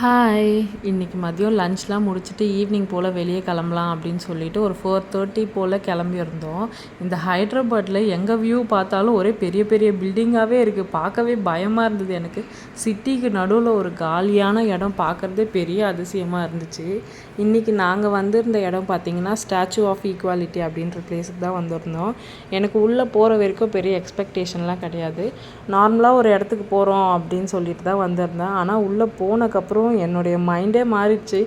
Hi இன்றைக்கி மதியம் லஞ்ச்லாம் முடிச்சுட்டு ஈவினிங் போல் வெளியே கிளம்பலாம் அப்படின்னு சொல்லிட்டு ஒரு ஃபோர் தேர்ட்டி போல் கிளம்பியிருந்தோம் இந்த ஹைதராபாத்தில் எங்கே வியூ பார்த்தாலும் ஒரே பெரிய பெரிய பில்டிங்காகவே இருக்குது பார்க்கவே பயமாக இருந்தது எனக்கு. சிட்டிக்கு நடுவில் ஒரு காலியான இடம் பார்க்குறதே பெரிய அதிசயமாக இருந்துச்சு. இன்றைக்கி நாங்கள் வந்திருந்த இடம் பார்த்திங்கன்னா ஸ்டாச்சு ஆஃப் ஈக்குவாலிட்டி அப்படின்ற பிளேஸுக்கு தான் வந்திருந்தோம். எனக்கு உள்ளே போகிற வரைக்கும் பெரிய எக்ஸ்பெக்டேஷன்லாம் கிடையாது. நார்மலாக ஒரு இடத்துக்கு போகிறோம் அப்படின்னு சொல்லிட்டு தான் வந்திருந்தேன். ஆனால் உள்ளே போனதுக்கப்புறம் என்னுடைய மைண்டே மாறிடுச்சு.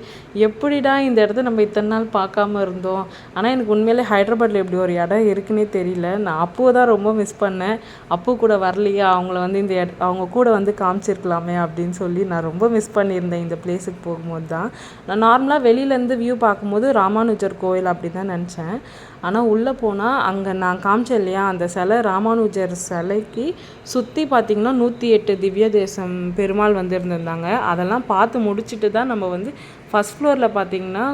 எப்படிடா இந்த இடத்த நம்ம இத்தனை நாள் பார்க்காம இருந்தோம்? ஆனால் எனக்கு உண்மையிலே ஹைதராபாத்தில் இப்படி ஒரு இடம் இருக்குன்னே தெரியல. நான் அப்போ தான் ரொம்ப மிஸ் பண்ணேன். அப்போ கூட வரலையா? அவங்கள வந்து இந்த இட அவங்க கூட வந்து காமிச்சிருக்கலாமே அப்படின்னு சொல்லி நான் ரொம்ப மிஸ் பண்ணியிருந்தேன் இந்த பிளேஸுக்கு போகும்போது தான். நான் நார்மலாக வெளியிலேருந்து வியூ பார்க்கும்போது ராமானுஜர் கோயில் அப்படி தான் நினச்சேன். ஆனால் உள்ளே போனால் அங்கே நான் காமிச்சேன் இல்லையா? அந்த சிலை ராமானுஜர் சிலைக்கு சுற்றி பார்த்திங்கன்னா நூற்றி எட்டு திவ்ய தேசம் பெருமாள் வந்திருந்திருந்தாங்க. அதெல்லாம் பார்த்து முடிச்சுட்டு தான் நம்ம வந்து ஃபஸ்ட் ஃப்ளோரில் பார்த்திங்கன்னா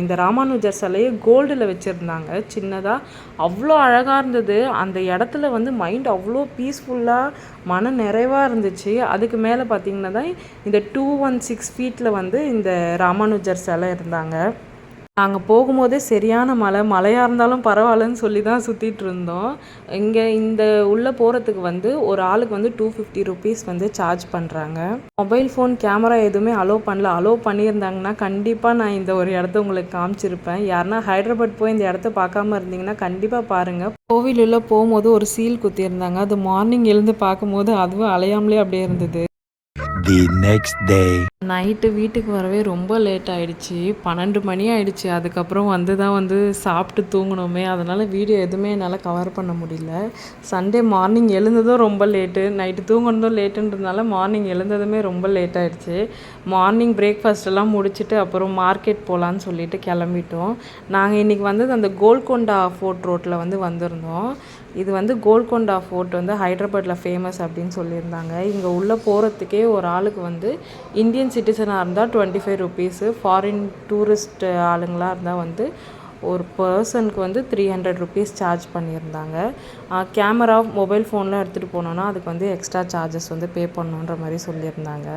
இந்த ராமானுஜர் சிலையை கோல்டில் வச்சுருந்தாங்க. சின்னதாக அவ்வளோ அழகாக இருந்தது. அந்த இடத்துல வந்து மைண்ட் அவ்வளோ பீஸ்ஃபுல்லாக மன நிறைவாக இருந்துச்சு. அதுக்கு மேலே பார்த்திங்கன்னா தான் இந்த டூ ஒன் சிக்ஸ் ஃபீட்டில் வந்து இந்த ராமானுஜர் சிலை இருந்தாங்க. நாங்கள் போகும்போதே சரியான மழை மழையாக இருந்தாலும் பரவாயில்லன்னு சொல்லி தான் சுற்றிட்டு இருந்தோம். இங்கே இந்த உள்ளே போகிறதுக்கு வந்து ஒரு ஆளுக்கு வந்து டூ ஃபிஃப்டி ருபீஸ் வந்து சார்ஜ் பண்ணுறாங்க மொபைல் ஃபோன் கேமரா எதுவுமே அலோவ் பண்ணல. அலோவ் பண்ணியிருந்தாங்கன்னா கண்டிப்பாக நான் இந்த ஒரு இடத்த உங்களுக்கு காமிச்சிருப்பேன். யாருன்னா ஹைதராபாத் போய் இந்த இடத்த பார்க்காம இருந்தீங்கன்னா கண்டிப்பாக பாருங்கள் கோவில் போகும்போது ஒரு சீல் குத்தியிருந்தாங்க. அது மார்னிங் எழுந்து பார்க்கும்போது அதுவும் அலையாமலே அப்படியே இருந்தது. தி நெக்ஸ்ட் டே நைட்டு வீட்டுக்கு வரவே ரொம்ப லேட் ஆயிடுச்சு. பன்னெண்டு மணி ஆயிடுச்சு. அதுக்கப்புறம் வந்து தான் வந்து சாப்பிட்டு தூங்கணுமே. அதனால் வீடியோ எதுவுமே என்னால் கவர் பண்ண முடியல. சண்டே மார்னிங் எழுந்ததும் ரொம்ப லேட்டு நைட்டு தூங்கினதும் லேட்டுன்றதுனால மார்னிங் எழுந்ததுமே ரொம்ப லேட் ஆயிடுச்சு. மார்னிங் பிரேக்ஃபாஸ்ட் எல்லாம் முடிச்சுட்டு அப்புறம் மார்க்கெட் போகலான்னு சொல்லிட்டு கிளம்பிட்டோம். நாங்கள் இன்றைக்கி வந்தது அந்த கோல்கொண்டா ஃபோர்ட் ரோட்டில் வந்து வந்திருந்தோம். இது வந்து கோல்கொண்டா ஃபோர்ட் வந்து ஹைதராபாத்தில் ஃபேமஸ் அப்படின்னு சொல்லியிருந்தாங்க. இங்கே உள்ளே போகிறதுக்கே ஒரு ஆளுக்கு வந்து இந்தியன் சிட்டிசனாக இருந்தால் twenty five rupees foreign tourist ஆளுங்களாக இருந்தால் வந்து ஒரு பர்சனுக்கு வந்து த்ரீ ஹண்ட்ரட் ருபீஸ் சார்ஜ் பண்ணியிருந்தாங்க. கேமரா மொபைல் ஃபோன்லாம் எடுத்துகிட்டு போனோன்னா அதுக்கு வந்து எக்ஸ்ட்ரா சார்ஜஸ் வந்து பே பண்ணணுன்ற மாதிரி சொல்லியிருந்தாங்க.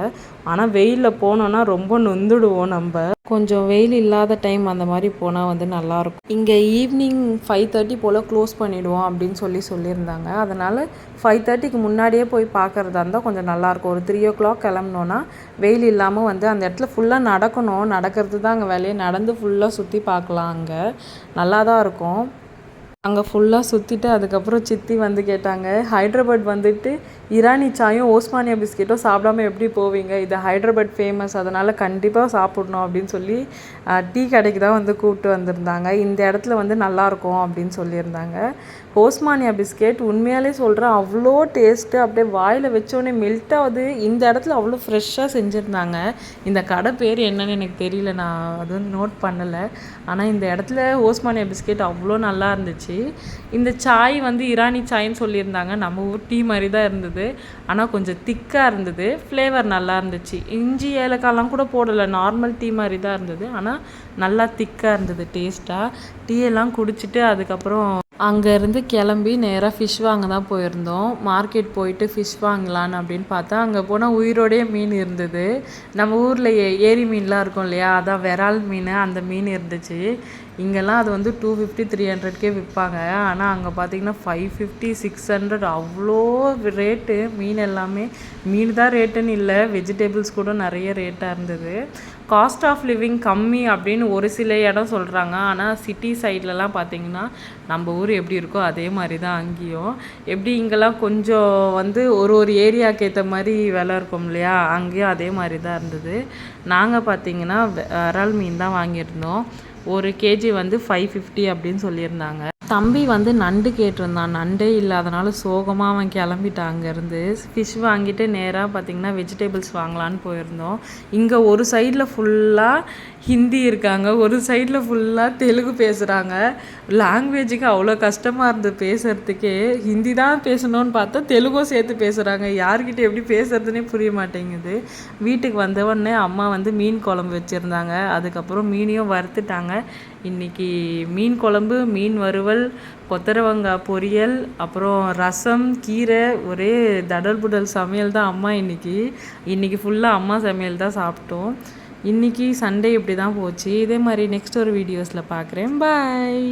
ஆனால் வெயிலில் போனோன்னா ரொம்ப நொந்துடுவோம் நம்ம. கொஞ்சம் வெயில் இல்லாத டைம் அந்த மாதிரி போனால் வந்து நல்லாயிருக்கும் இங்கே ஈவினிங் ஃபைவ் தேர்ட்டி போல் க்ளோஸ் பண்ணிவிடுவோம் அப்படின்னு சொல்லி சொல்லியிருந்தாங்க. அதனால் ஃபைவ் தேர்ட்டிக்கு முன்னாடியே போய் பார்க்குறதா இருந்தால் கொஞ்சம் நல்லாயிருக்கும் ஒரு த்ரீ ஓ கிளாக் கிளம்புனோன்னா வெயில் இல்லாமல் வந்து அந்த இடத்துல ஃபுல்லாக நடக்கணும். நடக்கிறது தான் அங்கே வேலையை. நடந்து ஃபுல்லாக சுற்றி பார்க்கலாம் அங்கே. நல்லா தான் இருக்கும். அங்கே ஃபுல்லாக சுற்றிட்டு அதுக்கப்புறம் சித்தி வந்து கேட்டாங்க ஹைதராபாத் வந்துட்டு இரானி சாயும் ஓஸ்மானியா பிஸ்கெட்டும் சாப்பிடாம எப்படி போவீங்க? இது ஹைதராபாத் ஃபேமஸ் அதனால் கண்டிப்பாக சாப்பிடணும் அப்படின்னு சொல்லி டீ கடைக்கு தான் வந்து கூப்பிட்டு வந்திருந்தாங்க. இந்த இடத்துல வந்து நல்லாயிருக்கும் அப்படின்னு சொல்லியிருந்தாங்க. ஓஸ்மானியா பிஸ்கெட் உண்மையாலே சொல்கிறேன் அவ்வளோ டேஸ்ட்டு அப்படியே வாயில் வச்சோடனே மெல்ட் ஆகுது. இந்த இடத்துல அவ்வளோ ஃப்ரெஷ்ஷாக செஞ்சுருந்தாங்க. இந்த கடை பேர் என்னன்னு எனக்கு தெரியல நான் அதுவும் நோட் பண்ணலை. ஆனால் இந்த இடத்துல ஓஸ்மானியா பிஸ்கெட் அவ்வளோ நல்லா இருந்துச்சு. இந்த சாய் வந்து இரானி சாய்ன்னு சொல்லியிருந்தாங்க. நம்ம ஊர் டீ மாதிரி தான் இருந்தது. ஆனால் கொஞ்சம் திக்காக இருந்தது. ஃப்ளேவர் நல்லா இருந்துச்சு. இஞ்சி ஏலக்காய்லாம் கூட போடலை. நார்மல் டீ மாதிரி தான் இருந்தது. ஆனால் நல்லா திக்காக இருந்தது டேஸ்ட்டாக டீயெல்லாம் குடிச்சிட்டு அதுக்கப்புறம் அங்கேருந்து கிளம்பி நேராக ஃபிஷ் வாங்க தான் போயிருந்தோம். மார்க்கெட் போயிட்டு ஃபிஷ் வாங்கலான்னு அப்படின்னு பார்த்தா அங்கே போனால் உயிரோடைய மீன் இருந்தது. நம்ம ஊரில் ஏ ஏரி மீன்லாம் இருக்கும் இல்லையா? அதான் விரால் மீன். அந்த மீன் இருந்துச்சு. இங்கெல்லாம் அது வந்து டூ ஃபிஃப்டி த்ரீ ஹண்ட்ரட்கே விற்பாங்க. ஆனால் அங்கே பார்த்தீங்கன்னா ஃபைவ் ஃபிஃப்டி சிக்ஸ் ஹண்ட்ரட் அவ்வளோ ரேட்டு மீன் எல்லாமே. மீன் தான் ரேட்டுன்னு இல்லை வெஜிடபிள்ஸ் கூட நிறைய ரேட்டாக இருந்தது. காஸ்ட் ஆஃப் லிவிங் கம்மி அப்படின்னு ஒரு சில இடம் சொல்கிறாங்க ஆனால் சிட்டி சைட்லலாம் பார்த்தீங்கன்னா நம்ம ஊர் எப்படி இருக்கோ அதே மாதிரி தான் அங்கேயும். எப்படி இங்கெல்லாம் கொஞ்சம் வந்து ஒரு ஒரு ஏரியாவுக்கு ஏற்ற மாதிரி விலை இருக்கும் இல்லையா? அங்கேயும் அதே மாதிரி தான் இருந்தது. நாங்கள் பார்த்தீங்கன்னா விரால் மீன் தான் வாங்கியிருந்தோம். ஒரு கேஜி வந்து ஃபைவ் ஃபிஃப்டி அப்படின்னு சொல்லியிருந்தாங்க. தம்பி வந்து நண்டு கேட்டிருந்தான். நண்டே இல்லாதனால சோகமாக அவன் கிளம்பிட்டான் அங்கேருந்து. ஃபிஷ் வாங்கிட்டு நேராக பார்த்திங்கன்னா வெஜிடபிள்ஸ் வாங்கலான்னு போயிருந்தோம். இங்கே ஒரு சைடில் ஃபுல்லாக ஹிந்தி இருக்காங்க. ஒரு சைடில் ஃபுல்லாக தெலுங்கு பேசுகிறாங்க லாங்குவேஜுக்கு அவ்வளோ கஷ்டமாக இருந்தது பேசுகிறதுக்கே ஹிந்தி தான் பேசணும்னு பார்த்தா தெலுங்கும் சேர்த்து பேசுகிறாங்க யார்கிட்ட எப்படி பேசுறதுனே புரிய மாட்டேங்குது. வீட்டுக்கு வந்த உடனே அம்மா வந்து மீன் குழம்பு வச்சுருந்தாங்க. அதுக்கப்புறம் மீனையும் வறுத்துட்டாங்க. இன்னைக்கு மீன் குழம்பு மீன் வறுவல் கொத்தரவங்காய் பொரியல் அப்புறம் ரசம் கீரை ஒரே தடல் புடல் சமையல் தான் அம்மா இன்னைக்கு. இன்னைக்கு ஃபுல்லாக அம்மா சமையல் தான் சாப்பிட்டோம். இன்னைக்கு சண்டே இப்படி தான் போச்சு. இதே மாதிரி நெக்ஸ்ட் ஒரு வீடியோஸில் பார்க்குறேன் பாய்